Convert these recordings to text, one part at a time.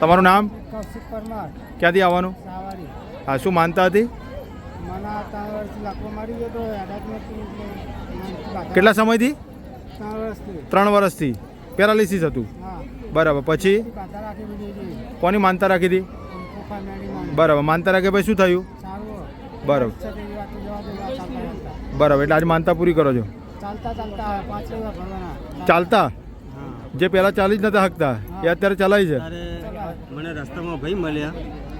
તમારું નામ? કૌશિક પરમાર. ક્યાંથી આવવાનું? સાવારી. હા શું માનતા હતી? મને ત્રણ વર્ષથી લાકડો મારી ગયો તો કેટલા સમયથી? ત્રણ વર્ષથી. ત્રણ વર્ષથી. પેરાલિસિસ હતું. બરાબર. પછી? કોની માનતા રાખી હતી? બરાબર. માનતા રાખે પછી શું થયું? બરાબર. બરાબર. એટલે આજે માનતા પૂરી કરો છો? ચાલતા જે પહેલાં ચાલી જ નતા હકતા એ અત્યારે ચલાય છે. મને રસ્તામાં ભાઈ મળ્યા.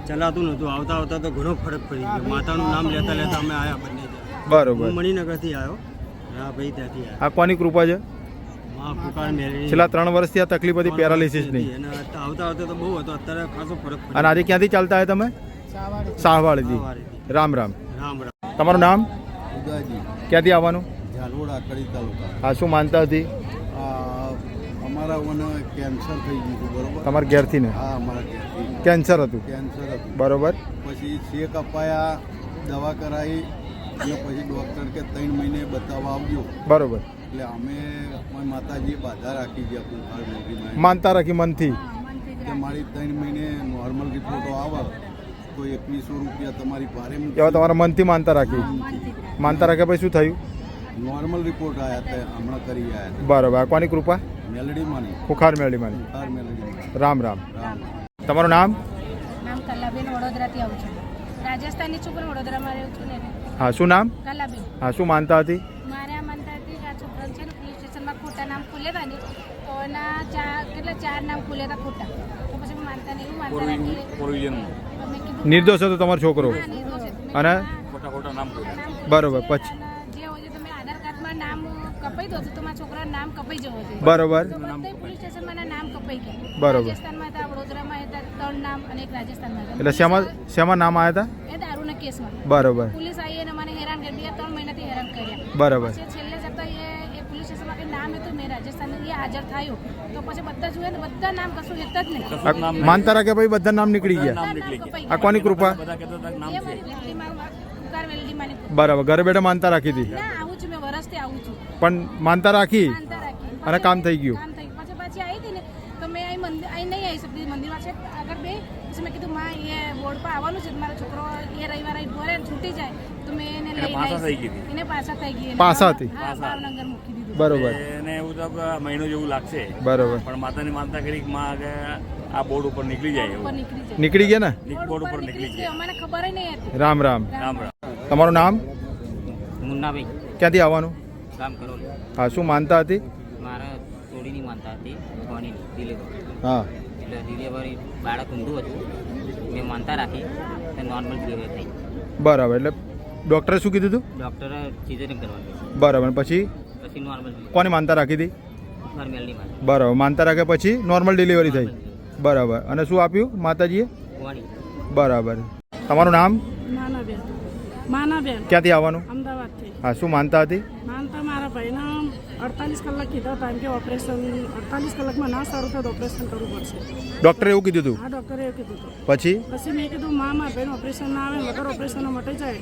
ચલાતું નહોતું. આવતા આવતા તો ઘણો ફરક પડી ગયો. માતાનું નામ લેતા લેતા અમે આવ્યા બંને બરોબર. મણિનગરથી આવ્યો હા ભાઈ ત્યાંથી આવ્યો આ કોની કૃપા છે? છેલ્લા ત્રણ વર્ષથી આ તકલીફ હતી પેરાલિસિસની. અને આવતા આવતા તો બહુ હતો. અત્યારે ખાસો ફરક અને આજે ક્યાંથી ચાલતા આવ્યા તમે? શાહવાળીથી રામ રામ. રામ રામ. તમારું નામ? ક્યાંથી આવવાનું? ઝાલોડા કડી તાલુકા. આ શું માનતા હતી? આ અમારા મને કેન્સર થઈ ગયું હતું બરોબર? તમારા ઘેરથી ને? હા અમારા ઘેરથી. કેન્સર હતું? કેન્સર હતું. બરોબર. પછી શેક અપાયા દવા કરાવી અને પછી ડૉક્ટર કે ત્રણ મહિને બતાવવા આવજો બરોબર. એટલે અમે માતાજીએ બાધા રાખી ગયા કુંભાર માનતા રાખી મનથી? કે મારી ત્રણ મહિને નોર્મલ રિપોર્ટો આવે તો એકવીસો રૂપિયા તમારી ભારે એવા તમારા મનથી માનતા રાખી? માનતા રાખ્યા પછી શું થયું? નોર્મલ રિપોર્ટ આવ્યા હમણાં કરી આવ્યા બરોબર. કોની કૃપા? મેલડીમાંની ખુખાર મેળવી માની. કુંભાર રામ રામ. રામ. તમારું નામ? નામ કલ્લાબેન વડોદરાથી આવું છું. રાજસ્થાનની છું પણ વડોદરામાં રહું છું ને હા શું નામ? કલ્લાબેન. હા શું માનતા હતી? મારે આ માનતા હતી કે આ છોકરા છે ને પોલીસ સ્ટેશનમાં ખોટા નામ ખુલ્યા ને તો એના ચાર કેટલા ચાર નામ હતા ખોટા. તો પછી માનતા નહીં એવું માનતા તો નિર્દોષ હતો તમારો છોકરો. અને? ખોટા ખોટા નામ બરોબર પછી? કપાઈ દો તો મારા છોકરાનું નામ કપાઈ જવું છે બરોબર. પોલીસ સ્ટેશનમાં નામ કપાઈ ગયા. બરોબર. રાજસ્થાનમાં હતા વડોદરામાં હતા ત્રણ નામ અને એક રાજસ્થાનમાં હતા. એટલે શેમાં શેમાં નામ આવ્યા એ દારૂના કેસમાં. બરોબર. પોલીસ આવી અને મને હેરાન કરી બે ત્રણ મહિનાથી હેરાન કર્યા. બરોબર. છેલ્લે જતા એ એ પોલીસ સ્ટેશનમાં કે નામ હતું મેં રાજસ્થાન એ હાજર થયું. તો પછી બધા જોઈએ ને બધા નામ કશું એક જ નહીં. માનતા રાખે ભાઈ બધા નામ નીકળી ગયા. આ કોની કૃપા. બરાબર. ઘરે બેઠા માનતા રાખી હતી. પણ માનતા રાખી અને કામ થઈ ગયું. પછી આવી હતી ને તો મેં અહીં મંદિર અહીં નહીં આવી શકતી. મંદિરમાં છે આગળ બે પછી મેં કીધું માં એ બોર્ડ પર આવવાનું છે. મારો છોકરો એ રવિવાર ભરે છૂટી જાય. તો મેં એને લઈ એને પાછા થઈ ગઈ. એને પાછા હતી? ભાવનગર મૂકી દીધું. બરોબર. એને એવું તો મહિનો જેવું લાગશે. બરોબર. પણ માતાની માનતા કરી કે માં આ બોર્ડ ઉપર નીકળી જાય નીકળી ગયા ને? બોર્ડ ઉપર નીકળી અમને ખબર નહીં હતી. રામ રામ. રામ રામ. તમારું નામ? મુન્નાભાઈ. ક્યાંથી આવવાનું? કામ કરો હા શું માનતા હતી? મારા થોડીની માનતા હતી થોડીની ડિલિવરી હા. એટલે ડિલિવરી બાળક ઊંધું હતું. મેં માનતા રાખી નોર્મલ ડિલિવરી થઈ. બરાબર એટલે ડૉક્ટરે શું કીધું હતું ડૉક્ટરે સિઝરિંગ કરવાનું બરાબર પછી? પછી નોર્મલ કોની માનતા રાખી હતી? બરાબર માનતા રાખ્યા પછી નોર્મલ ડિલિવરી થઈ. બરાબર અને શું આપ્યું માતાજીએ? બરાબર. તમારું નામ? માનાબેન. ક્યાંથી આવવાનું? અમદાવાદથી. હા શું માનતા હતી? માનતા મારા ભાઈને અડતાલીસ કલાક કીધા હતા કે ઓપરેશન અડતાલીસ કલાકમાં ના સારું થાય તો ઓપરેશન કરવું પડશે. ડૉક્ટરે એવું કીધું હતું હા ડૉક્ટરે એવું કીધું હતું પછી? પછી મેં કીધું મા મારા ભાઈને ઓપરેશન ના આવે વગર ઓપરેશન મટે જાય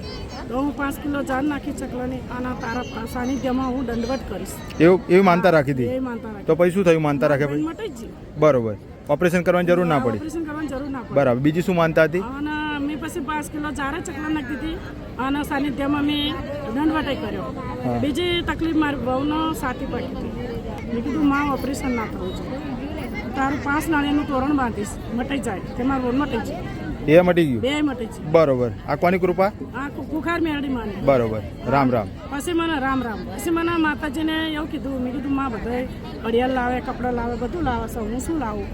તો હું પાંચ કિલો જાન નાખી ચકલાની આના તારા સાનિધ્યમાં હું દંડવટ કરીશ. એવું એવી માનતા રાખી હતી? માનતા રાખી. તો પછી શું થયું? માનતા રાખે પછી? જ બરોબર. ઓપરેશન કરવાની જરૂર ના પડી. ઓપરેશન કરવાની જરૂર ના પડી. બરાબર. બીજી શું માનતા હતી? અને મેં પછી પાંચ કિલો જારે ચકલા નાખી હતી અને સાનિધ્યમાં મેં દંડવટાઈ કર્યો. બીજી તકલીફ મારી બહુનો સાથી પડી હતી. મેં કીધું માં ઓપરેશન ના કરું છે તારું પાંચ નાળિયેરનું તોરણ બાંધીશ મટાઈ જાય. તે મારું રોડ મટી જાય. એ મટી ગયું? બે મટી છે બરોબર. આ કોની કૃપા? આ કુખાર મેળડી માની. બરોબર. રામ રામ. પછી મને રામ રામ. પછી મને માતાજીને એવું કીધું મેં કીધું માં બધાય ઘડિયાળ લાવે કપડાં લાવે બધું લાવે છે હું શું લાવું?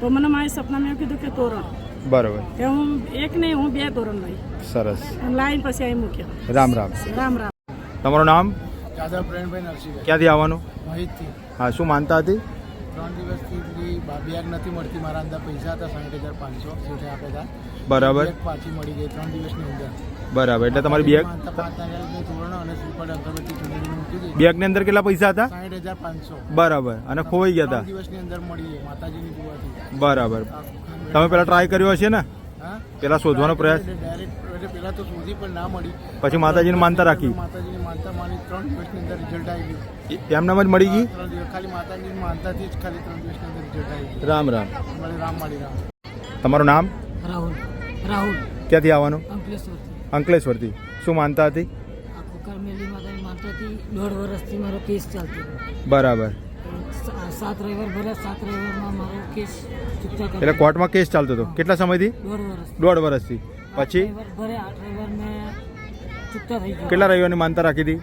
તો મને મારી સપનામાં એવું કીધું કે તોરણ. બરોબર. એ હું એક નહીં હું બે ધોરણ લઈ સરસ. લાઈન પછી અહીં મૂક્યો. રામ રામ. રામ રામ. તમારું નામ? દાદા પ્રેમભાઈ નરસિંહ ક્યાંથી આવવાનું? માહિતથી. હા શું માનતા હતી? ત્રણ દિવસથી બાબિયાગ નથી મળતી. મારા અંદર પૈસા હતા સાઠ હજાર પાંચસો શેઠે આપ્યા હતા. બરાબર. પાછી મળી ગઈ ત્રણ દિવસની અંદર. બરાબર એટલે તમારી બેગ? બેગ બેગની અંદર કેટલા પૈસા હતા? સાઠ હજાર પાંચસો. બરાબર અને ખોવાઈ ગયા હતા? દિવસની અંદર મળી માતાજીની બરાબર. તમે પેલા ટ્રાય કર્યો હશે ને? હા? પેલા શોધવાનો પ્રયાસ? પહેલાં તો શોધી પણ ના મળી. પછી માતાજીને માનતા રાખી? માતાજીને માનતા માની ત્રણ દિવસની અંદર રિઝલ્ટ આવી ગયું એમનામાં જ મળી ગઈ? ત્રણ દિવસ. ખાલી માતાજીની માનતાથી જ ખાલી ત્રણ દિવસની અંદર રિઝલ્ટ આવી રામ રામ. રામ માળી રામ. તમારું નામ? રાહુલ. રાહુલ. ક્યાંથી આવવાનું? અંકલેશ્વર અંકલેશ્વરથી. શું માનતા હતી? આ કુકર મેલી માતાની માનતાથી દોઢ વર્ષથી મારો કેસ ચાલતો બરાબર. સાત રવિવાર ભર્યા સાત રવિવારમાં મારો કેસ ચૂકતા એટલે કોર્ટમાં કેસ ચાલતો હતો? કેટલા સમયથી? દોઢ વર્ષ દોઢ વર્ષથી. પછી? ભર્યા આઠ રવિવાર મેં ચૂકતા થઈ ગયો. કેટલા રવિવારની માનતા રાખી હતી?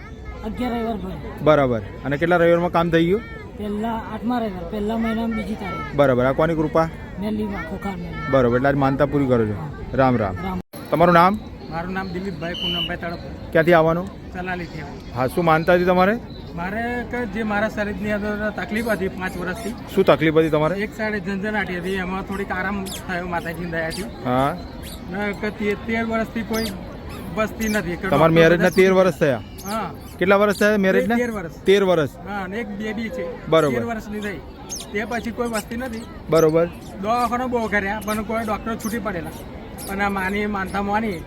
અગિયાર રવિવાર ભર્યા બરાબર. અને કેટલા રવિવારમાં કામ થઈ ગયું? પહેલા આઠમા રવિવાર પહેલા મહિનામાં બીજી તારીખ. બરાબર. આ કોની કૃપા? મેલીમાં ખોખાર બરાબર. એટલે આજ માનતા પૂરી કરો છો? રામ રામ. રામ. તમારું નામ? મારું નામ દિલીપભાઈ પૂનમભાઈ તડપ ક્યાંથી આવવાનું? સલાલીથી હા શું માનતા હતી તમારે? મારે કે જે મારા શરીરની અંદર તકલીફ હતી પાંચ વર્ષથી શું તકલીફ હતી તમારે? એક સાઈડ ઝંઝનાટી હતી એમાં થોડીક આરામ થયો માતાજી દયાથી. હા. ને તેર વર્ષથી કોઈ બસતી નથી તમારા મેરેજના તેર વર્ષ થયા? હા. કેટલા વર્ષ થયા તેર વર્ષ. તેર વર્ષ. હા અને એક બેબી છે. બરોબર. તેર વર્ષની થઈ. તે પછી કોઈ વસ્તી નથી. બરોબર. દવાખાનો બહુ કર્યા પણ કોઈ ડોક્ટર છૂટી પડેલા. પણ આ માની માનતા માની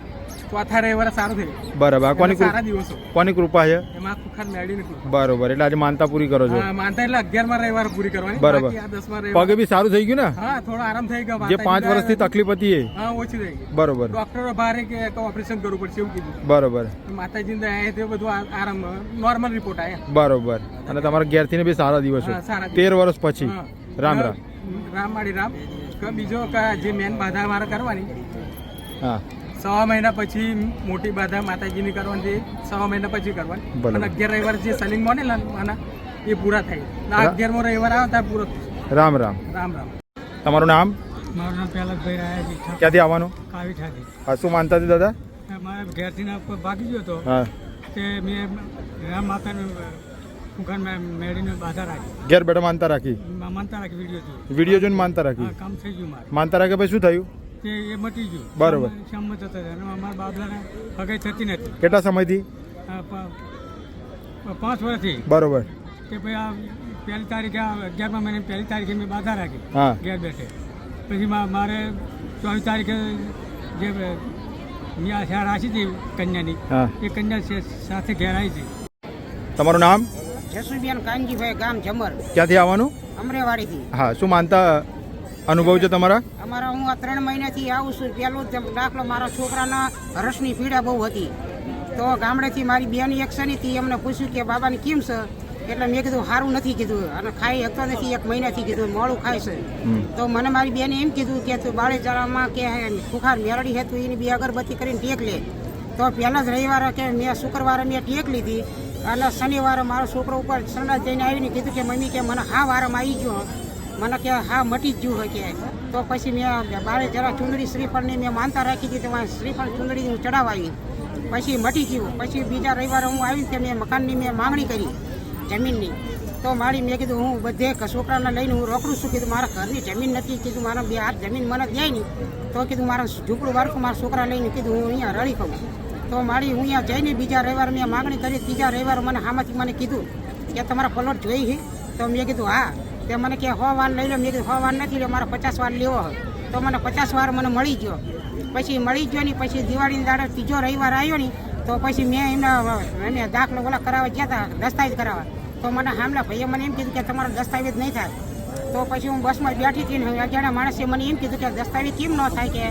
ચોથા રવિવારે સારું થયું બરાબર. કોની સારા દિવસો. કોની કૃપા છે? એમાં ખુખાર મેળવી નીકળ્યું બરોબર. એટલે આજે માનતા પૂરી કરો છો? માનતા એટલે અગિયારમાં રવિવાર પૂરી કરવાની. બરાબર. પગે બી સારું થઈ ગયું ને? હા થોડો આરામ થઈ ગયો. જે પાંચ વર્ષથી તકલીફ હતી હા ઓછી થઈ ગઈ. બરોબર. ડોક્ટરો ભારે કે ઓપરેશન કરવું પડશે એવું કીધું. બરોબર. માતાજી આયા તે બધું આરામ નોર્મલ રિપોર્ટ આવ્યા બરોબર. અને તમારા ઘેરથી બી સારા દિવસો. તેર વર્ષ પછી. રામ રામ. રામ માડી રામ. બીજો જે મેન બાધા મારે કરવાની. હા. સવા મહિના પછી મોટી બાધા માતાજીની કરવાની છે સવા મહિના પછી કરવાની. અને અગિયાર રવિવાર જે સલિંગ મોને આના એ પૂરા થાય. આ અગિયારમો રવિવાર આવે ત્યાં પૂરો થશે રામ રામ. રામ રામ. તમારું નામ? મારું નામ પહેલાભાઈ છે ક્યાંથી આવવાનું? કાવી ઠાકી હા શું માનતા હતી દાદા? મારા ઘેરથી ભાગી ગયો હતો. હા. તે મેં રામ માતાને ખુખાર મેળીને બાધા રાખી. ઘેર બેઠા માનતા રાખી? માનતા રાખી વીડિયો જોઈ વીડિયો જોઈને માનતા રાખી? કામ થઈ ગયું માનતા રાખે પછી શું થયું? તે એ મટી ગયું. બરોબર. સંમત હતા અને અમારા બાબલાને હગાઈ થતી નથી. કેટલા સમયથી? પાંચ વર્ષથી. બરોબર. કે ભાઈ આ પહેલી તારીખે આ અગિયારમા મહિને પહેલી તારીખે મેં બાધા રાખી. હા. ઘેર બેઠે. પછી મા- મારે ચોવીસ તારીખે જે આ હતી કન્યાની એ કન્યા છે- સાથે ઘેર આવી છે. તમારું નામ? જસુબેન કાનજીભાઈ ગામ જમર. ક્યાંથી આવવાનું? અમરેવાડીથી. હા શું માનતા અનુભવ છે તમારા? અમારા હું આ ત્રણ મહિનાથી આવું છું. પેલો દાખલો મારા છોકરાના રસની પીડા બહુ હતી. તો ગામડેથી મારી બેન એક શનિથી એમને પૂછ્યું કે બાબાને કેમ છે? એટલે મેં કીધું સારું નથી કીધું. અને ખાઈ હતો નથી એક મહિનાથી કીધું મોડું ખાય છે. તો મને મારી બેને એમ કીધું કે તું બાળેચારામાં કે ખુખાર મેરડી હે તું એની બે અગરબત્તી કરીને ટેક લે. તો પહેલા જ રવિવારે કે મેં શુક્રવારે મેં ટેક લીધી. અને શનિવારે મારો છોકરો ઉપર સંડાસ જઈને આવીને કીધું કે મમ્મી કે મને હા વારમાં આવી ગયો. મને કે હા, મટી જ ગયું હોય કે તો પછી મેં બારે જરા ચૂંદડી શ્રીફળની મેં માનતા રાખી હતી તો શ્રીફળ ચૂંદડી હું ચડાવાવી પછી મટી ગયું. પછી બીજા રવિવારે હું આવીને તે મેં મકાનની મેં માગણી કરી જમીનની. તો મારી મેં કીધું, હું બધે છોકરાને લઈને હું રોકડું છું. કીધું, મારા ઘરની જમીન નથી. કીધું, મારા બે હાથ જમીન મને દે નહીં. તો કીધું, મારા ઝૂંપડું વારખું મારા છોકરા લઈને કીધું, હું અહીંયા રળી કહું તો મારી હું અહીંયા જઈને બીજા રવિવારે મેં માગણી કરી. ત્રીજા રવિવારે મને આમાંથી મને કીધું કે તમારા પ્લોટ જોઈ છે તો મેં કીધું, હા. તે મને કે, હો વાન લઈ લો. મેં કીધું, હો વાન નથી લો મારે પચાસ વાર લેવો હોય તો મને પચાસ વાર મને મળી ગયો. પછી મળી ગયો ને, પછી દિવાળીની દાડે ત્રીજો રવિવાર આવ્યો ને, તો પછી મેં એમના, એને દાખલો ઓલા કરાવવા ગયા હતા દસ્તાવેજ કરાવવા. તો મને હામલા ભાઈએ મને એમ કીધું કે, તમારો દસ્તાવેજ નહીં થાય. તો પછી હું બસમાં બેઠી હતી ને અજાણ્યા માણસે મને એમ કીધું કે, દસ્તાવેજ કેમ ન થાય કે?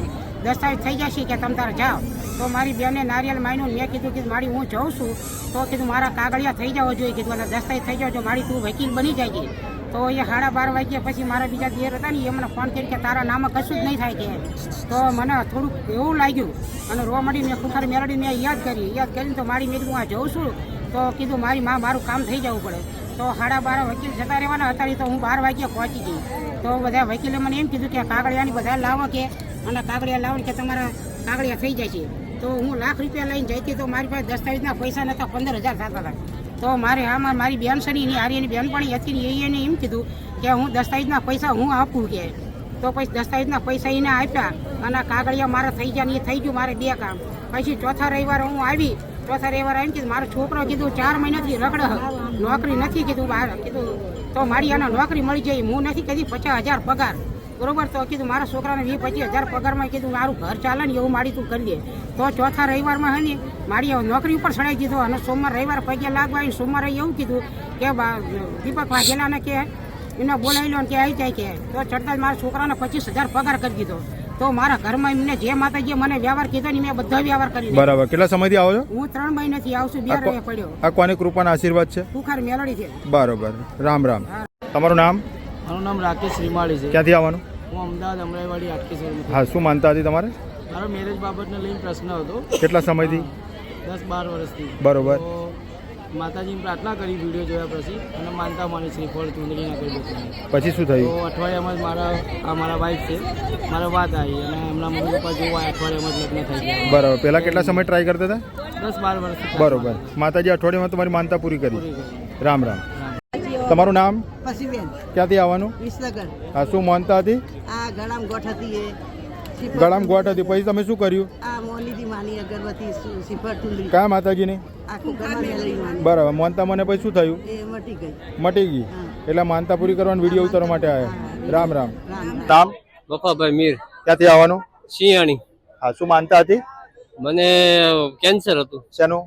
દસ્તાવેજ થઈ જશે કે તમે તારે જાઓ. તો મારી બેને નારિયેલ માયનું મેં કીધું કે, મારી હું જાઉં છું. તો કીધું, મારા કાગળિયા થઈ જવો જોઈએ કીધું દસ્તાવેજ થઈ જાવ જો, મારી તું વકીલ બની જાય તો એ સાડા બાર વાગ્યા પછી મારા બીજા દેર હતા ને એ મને ફોન કરી કે તારા નામે કશું જ નહીં થાય કે. તો મને થોડુંક એવું લાગ્યું અને રો મળી મેં ખુખાર મેળવી મેં યાદ કરી. યાદ કરીને તો મારી મેં હું આ જઉં છું. તો કીધું, મારી માં, મારું કામ થઈ જવું પડે. તો સાડા બાર વકીલ જતા રહેવાના હતા તો હું બાર વાગ્યા પહોંચી ગઈ. તો બધા વકીલે મને એમ કીધું કે કાગળિયાની બધા લાવો કે, અને કાગળિયા લાવો કે તમારા કાગળિયા થઈ જાય છે તો હું લાખ રૂપિયા લઈને જઈતી, તો મારી પાસે દસ્તાવેજના પૈસા નહોતા, પંદર હજાર થતા હતા. તો મારે આમાં મારી બેન છે ને એની બહેનપણી હતી એ એને એમ કીધું કે હું દસ્તાવેજના પૈસા હું આપું કે. તો પછી દસ્તાવેજના પૈસા એને આપ્યા અને કાગળિયા મારા થઈ ગયા ને એ થઈ ગયું મારે બે કામ. પછી ચોથા રવિવારે હું આવી, ચોથા રવિવારે એમ કીધું, મારો છોકરો કીધું, ચાર મહિનાથી રખડે નોકરી નથી કીધું બહાર કીધું, તો મારી આને નોકરી મળી જાય, હું નથી કીધી પચાસ હજાર પગાર. બરોબર? તો કીધું મારા છોકરાને વીસ પચીસ હજાર પગારમાં કીધું મારું ઘર ચાલે ને એવું માડી તું કરી દે. તો ચોથા રવિવારમાં હે ને મારી નોકરી ઉપર ચડાવી દીધો. અને સોમવાર રવિવાર પગે લાગવા આવીને સોમવારે એવું કીધું કે દીપક વાઘેલાને કે એને બોલાવી લો કે આવી જાય કે. તો ચડતા જ મારા છોકરાને પચીસ હજાર પગાર કરી દીધો. તો મારા ઘરમાં એમને જે માતાજીએ મને વ્યવહાર કીધો ને મેં બધો વ્યવહાર કરી. બરાબર. કેટલા સમયથી આવો છો? હું ત્રણ મહિનાથી આવું છું બે આ પડ્યો. આ કોની કૃપાના આશીર્વાદ છે? બુખાર મેળડી છે. બરોબર. રામ રામ. તમારું નામ? મારું નામ રાકેશ રીમાળી છે. ક્યાંથી આવવાનું? હું અમદાવાદ અમરાઈવાડી આટકેશ્વર હા શું માનતા હતી તમારે? મારો મેરેજ બાબતને લઈને પ્રશ્ન હતો. કેટલા સમયથી? દસ બાર વર્ષથી. બરોબર. માતાજીની પ્રાર્થના કરી વીડિયો જોયા પછી અને માનતા માની શ્રીફળ ચૂંદડીના કરી પછી શું તો થયું અઠવાડિયામાં જ મારા આ મારા વાઈફ છે મારા વાત આવી અને એમના મમ્મી પપ્પા જોવા અઠવાડિયામાં જ લગ્ન થઈ ગયા. બરાબર. પહેલા કેટલા સમય ટ્રાય કરતા હતા? દસ બાર વર્ષ બરોબર. માતાજી અઠવાડિયામાં તમારી માનતા પૂરી કરી. રામ રામ. તમારું નામ? પસીબેન. ક્યાંથી આવવાનું? વિસનગર. હા શું માનતા હતી? આ ગળામ ગોઠ હતી એ. ગળામ ગોઠ હતી. પછી તમે શું કર્યું? આ મોલીદી માની અગરબત્તી સિફર કયા માતાજીની? બરાબર. માનતા મને પછી શું થયું? એ મટી ગઈ. મટી ગઈ. એટલે માનતા પૂરી કરવાનો વીડિયો ઉતારવા માટે આવ્યા. રામ રામ. રામ નામ બફાભાઈ મીર. ક્યાંથી આવવાનું? સિંહાણી હા શું માનતા હતી? મને કેન્સર હતું. શેનું?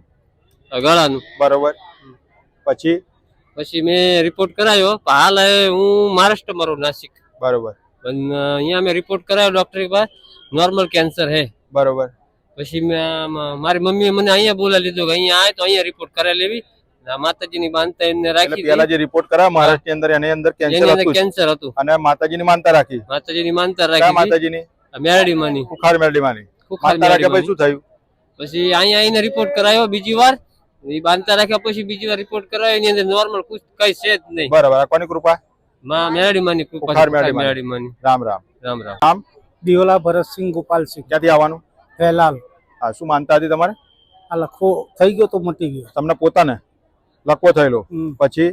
ગળાનું. બરોબર. પછી? પછી મેં રિપોર્ટ કરાયો. હાલ હું મહારાષ્ટ્રમાં રહું નાસિક. બરોબર. પણ અહીંયા મેં રિપોર્ટ કરાયો ડોક્ટર પાસે નોર્મલ કેન્સર હે. બરોબર. પછી મેં મારી મમ્મીએ મને અહીંયા બોલાવી લીધો કે અહીંયા આવે તો અહીંયા રિપોર્ટ કરાવી લેવી. માતાજીની માનતા એમને રાખી પેલા જે રિપોર્ટ કરાવ મહારાષ્ટ્રની અંદર એની અંદર કેન્સર હતું કેન્સર હતું. અને માતાજીની માનતા રાખી. માતાજીની માનતા રાખી માતાજીની? મેરડી માની ખુખાર મેરડી માની ખુખાર મેરડી પછી શું થયું? પછી અહીંયા આવીને રિપોર્ટ કરાયો બીજી વાર. એ બાંધતા રાખ્યા પછી બીજી વાર રિપોર્ટ કરાયો એની અંદર નોર્મલ કુછ કઈ છે જ નહીં. બરાબર આ કોની કૃપા? માં મેરડી માની કૃપા મેરડી માની. રામ રામ. રામ રામ. દિયોલા ભરતસિંહ ગોપાલસિંહ. ક્યાંથી આવવાનું? પહેલાલ હા શું માનતા હતી તમારે? આ લખો થઈ ગયો તો મટી ગયો. તમને પોતાને લખવો થયેલો. હમ. પછી?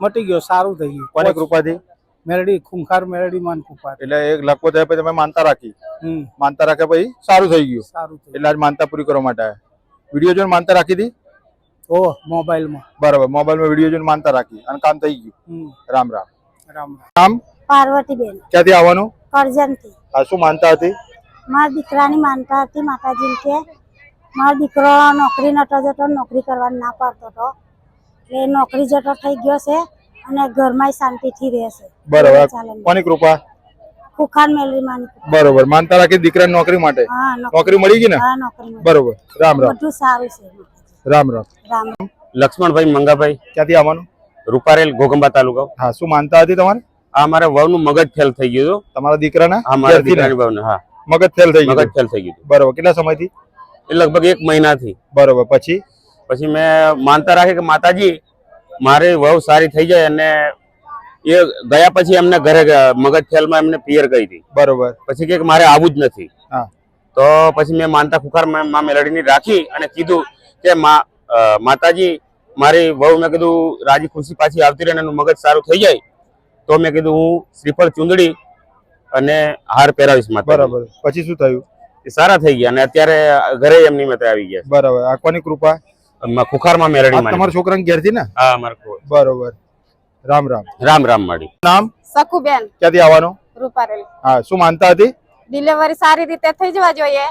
મટી ગયો સારું થઈ ગયું. કોની કૃપાથી? મેરડી ખૂંખાર મેરડી માન કૃપા એટલે એક લખવો થયા પછી તમે માનતા રાખી. હમ. માનતા રાખ્યા પછી સારું થઈ ગયું. સારું એટલે આજ માનતા પૂરી કરવા માટે વીડિયો જોઈને માનતા રાખી હતી? ઓ મોબાઈલમાં. બરાબર મોબાઈલમાં વિડિયો જોઈને માનતા રાખી અને કામ થઈ ગયું. રામ રામ. રામ રામ. પાર્વતીબેન. ક્યાંથી આવવાનું? કરજણથી. હા શું માનતા હતી? મારા દીકરાની માનતા હતી માતાજી કે મારો દીકરો નોકરી નતો જતો નોકરી કરવાની ના પાડતો હતો. એટલે નોકરી જતો થઈ ગયો છે અને ઘરમાં શાંતિથી રહેશે બરાબર. કોની કૃપા? કુખાન મેલરી માની બરોબર. માનતા રાખી દીકરાની નોકરી માટે? હા નોકરી. મળી ગઈ ને? હા નોકરી. બરોબર. રામ રામ. બધું સારું છે. રામ રામ. રામ લક્ષ્મણભાઈ મંગાભાઈ. ક્યાંથી આવવાનું? રૂપારેલ ઘોગંબા તાલુકા હા શું માનતા હતી તમારે? આ મારા વહુનું મગજ ફેલ થઈ ગયું હતું. તમારા દીકરાના? હા મારા દીકરાની વહુને હા. મગજ ફેલ થઈ મગજ ફેલ થઈ ગયું બરોબર કેટલા સમયથી? એ લગભગ એક મહિનાથી. બરોબર પછી? પછી મેં માનતા રાખી કે માતાજી મારી વહુ સારી થઈ જાય અને એ ગયા પછી એમને ઘરે. મગજ ફેલમાં એમને પિયર કરી હતી. બરોબર. પછી કે મારે આવું જ નથી. હા. તો પછી મેં માનતા ખુખારમાં મેલડીની રાખી અને કીધું કે માતાજી મારી વહુ મેં કીધું રાજી ખુશી પાછી આવતી રહે એનું મગજ સારું થઈ જાય. તો મેં કીધું હું શ્રીફળ ચુંદડી અને હાર પહેરાવીશ માતા બરાબર. પછી શું થયું? એ સારા થઈ ગયા અને અત્યારે ઘરે એમની મતે આવી ગયા બરાબર. આ કોની કૃપા? ખુખારમાં માની તમારા છોકરાને ઘેરથી ને? હા મારા બરોબર. રામ રામ. રામ રામ માડી. નામ? સખુબેન. ક્યાંથી આવવાનું? રૂપારેલ. હા શું માનતા હતી? ડિલિવરી સારી રીતે થઈ જવા જોઈએ.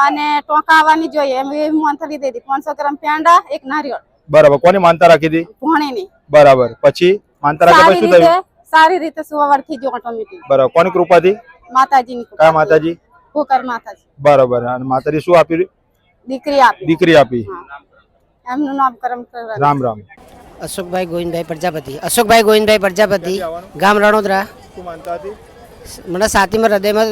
અને ટોંકા આવવાની જોઈએ. એમ એવી મંથલી દઈ હતી. પાંચસો ગ્રામ પેંડા એક નારિયેળ. બરાબર. કોની માનતા રાખી હતી? ભણીની. બરાબર. પછી માનતા સારી પછી શું રીતે થયું સારી રીતે સુવાવર થઈ ગયો ઓટોમેટિક બરાબર. કોની કૃપાથી? માતાજીની કૃપા. કા માતાજી? કુકર માતાજી. બરાબર. અને માતાજી શું આપી દીકરી આપી. દીકરી આપી. એમનું નામકરણ કરમ રામ રામ. અશોકભાઈ ગોવિંદભાઈ પ્રજાપતિ. અશોકભાઈ ગોવિંદભાઈ પ્રજાપતિ ગામ રણોદરા. શું માનતા હતી? મને સાતીમાં હૃદયમાં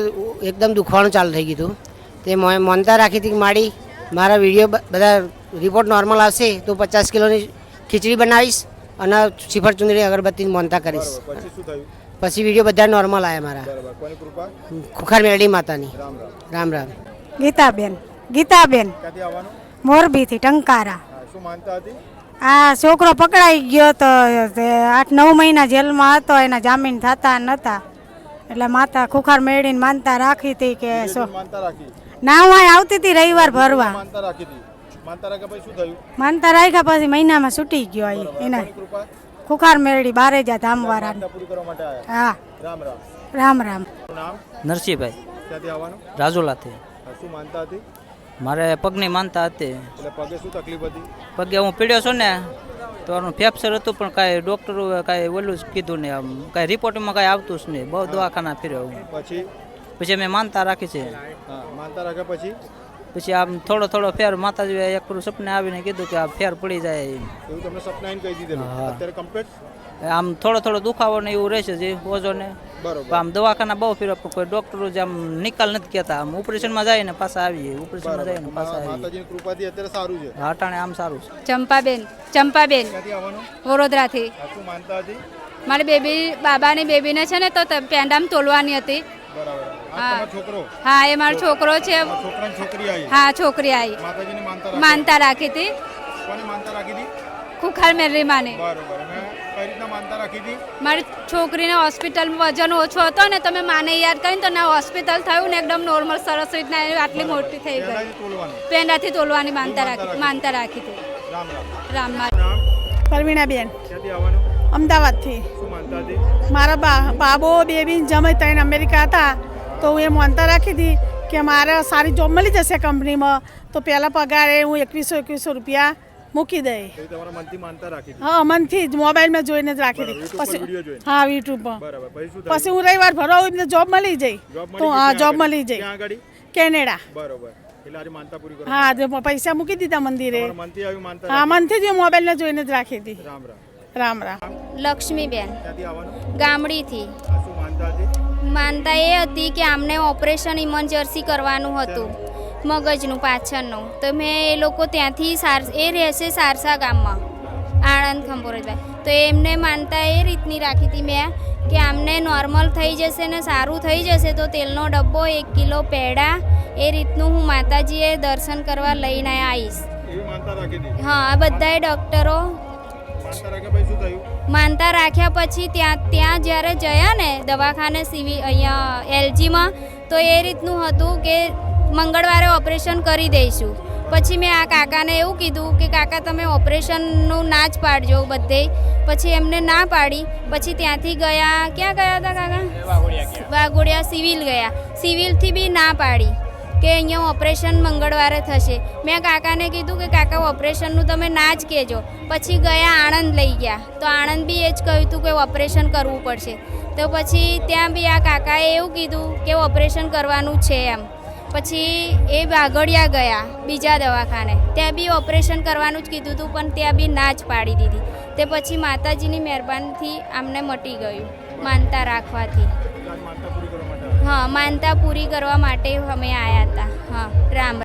એકદમ દુખવાનું ચાલુ થઈ ગયું હતું. તે મોનતા રાખી હતી કે માડી મારા વીડિયો બ- બધા રિપોર્ટ નોર્મલ આવશે તો પચાસ કિલોની ખીચડી બનાવીશ અને શ્રીફળ ચુંદડી અગરબત્તી મોનતા કરીશ. પછી શું થયું? પછી વીડિયો બધા નોર્મલ આવ્યા મારા. ખુખાર મેરડી માતાની. રામ રામ. રામ રામ. ગીતાબેન ગીતાબેન. મોરબીથી ટંકારા. હા શું માનતા હતી? આ છોકરો પકડાઈ ગયો તો તે આઠ નવ મહિના જેલમાં હતો એના જામીન થતા નતા. એટલે માતા ખુખાર મેળીને માનતા રાખી હતી કે શું માનતા રાખી? ના હું અહીં આવતી હતી રવિવાર ભરવા. માનતા રાખી હતી. માનતા રાખ્યા પછી શું થયું? માનતા રાખ્યા પછી મહિનામાં છૂટી ગયો અહીં એના. ખુખાર મેળડી બારે જા ધામવાળા. પૂરી કરવા માટે આવ્યા હા. રામ રામ. રામ રામ. નામ? નરસિંહભાઈ. ક્યાંથી આવવાનું? રાજુલાથી. શું માનતા હતી? મારે પગની માનતા હતી. એટલે પગે શું તકલીફ હતી? પગે હું પીડ્યો છું ને તો એનું ફેફસર હતું પણ કાંઈ ડૉક્ટરો કાંઈ ઓલું જ કીધું ને આમ. કાંઈ રિપોર્ટમાં કાંઈ આવતું જ નહીં. બહુ દવાખાના ફેર્યો હું. પછી? પછી અમે માનતા રાખી છે. હા માનતા રાખ્યા પછી? પછી આમ થોડો થોડો ફેર માતાજી એક પૂરું સપને આવીને કીધું કે આ ફેર પડી જાય એવું તમને સપના કહી દીધેલું? અત્યારે કમ્પ્લીટ આમ થોડો થોડો દુખાવો ને એવું રહેશે જે ઓજો ને બરોબર. આમ દવાખાના બહુ ફેર કોઈ ડોક્ટરો જે આમ નિકાલ નથી કહેતા. આમ ઓપરેશનમાં જાય ને પાછા આવીએ ઓપરેશનમાં જાય ને પાછા આવીએ. માતાજીની કૃપાથી અત્યારે સારું છે. હાટાણે આમ સારું છે. ચંપાબેન ચંપાબેન ક્યાંથી આવવાનું? વડોદરાથી. શું માનતા હતી? મારી બેબી બાબાની બેબીને છે ને તો પેંડામ તોલવાની હતી. બરાબર. છોકરો? હા એ મારો છોકરો છે. હા છોકરી આવી. માનતા રાખી? હતી. કોની માનતા રાખી ખુખાર મેરી માને બરોબર. અને કઈ રીતના માનતા રાખી હતી? મારી છોકરીને હોસ્પિટલમાં વજન ઓછો હતો ને તમે માને યાદ કરીને તો ના હોસ્પિટલ થયું ને એકદમ નોર્મલ સરસ રીતના આટલી મોટી થઈ ગઈ. પેંડાથી તોલવાની? માનતા રાખી. માનતા રાખી. હતી. રામ રામ. રામમાં પરવીણાબેન. અમદાવાદથી. મારા બા બાબો બેબી જમે ત્રણ અમેરિકા હતા. તો હું એ માનતા રાખી હતી કે મારે સારી જોબ મળી જશે કંપનીમાં તો પહેલાં પગારે હું એકવીસો એકવીસો રૂપિયા મૂકી દઈ. એ તમારા મનથી માનતા રાખી હતી? હા મનથી જ મોબાઈલમાં જોઈને જ રાખી હતી. બરાબર, YouTube પર video પછી હા યુટ્યુબમાં બરાબર પછી શું પછી થયું? હું રવિવાર ભરવા એમને જોબ મળી જઈ. તો હા જોબ મળી જઈ. કેનેડા. બરોબર. એટલે આજે માનતા પૂરી કરો? હા પૈસા મૂકી દીધા મંદિરે. હા મનથી જ હું મોબાઈલને જોઈને જ રાખી હતી. રામ રામ. રામ રામ. લક્ષ્મીબેન. ગામડીથી. માનતા હતી માનતા એ હતી કે આમને ઓપરેશન ઇમરજન્સી કરવાનું હતું મગજનું પાછળનું. તો મેં એ લોકો ત્યાંથી સાર એ રહેશે સારસા ગામમાં આણંદ ખંભોરજભાઈ. તો એમને માનતા એ રીતની રાખી હતી મેં કે આમને નોર્મલ થઈ જશે ને સારું થઈ જશે તો તેલનો ડબ્બો એક કિલો પેડા એ રીતનું હું માતાજીએ દર્શન કરવા લઈને આવીશ. હા બધાએ ડૉક્ટરો માનતા રાખ્યા પછી માનતા રાખ્યા પછી ત્યાં ત્યાં જ્યારે જયા ને દવાખાને સીવી અહીંયા એલજીમાં તો એ રીતનું હતું કે મંગળવારે ઓપરેશન કરી દઈશું. પછી મેં આ કાકાને એવું કીધું કે કાકા તમે ઓપરેશનનું ના જ પાડજો બધે. પછી એમને ના પાડી. પછી ત્યાંથી ગયા ક્યાં ગયા હતા કાકા? વાઘોડિયા સિવિલ ગયા. સિવિલથી બી ના પાડી. કે અહીંયા ઓપરેશન મંગળવારે થશે. મેં કાકાને કીધું કે કાકા, ઓપરેશનનું તમે ના જ કહેજો. પછી ગયા આણંદ લઈ ગયા. તો આણંદ બી એ જ કહ્યું હતું કે ઓપરેશન કરવું પડશે. તો પછી ત્યાં બી આ કાકાએ એવું કીધું કે ઓપરેશન કરવાનું છે એમ. પછી એ વાઘડિયા ગયા બીજા દવાખાને. ત્યાં બી ઓપરેશન કરવાનું જ કીધું હતું પણ ત્યાં બી ના જ પાડી દીધી. તે પછી માતાજીની મહેરબાનીથી આમને મટી ગયું, માનતા રાખવાથી. હા માનતા પૂરી કરવા માટે અમે આવ્યા હતા. હા રામ.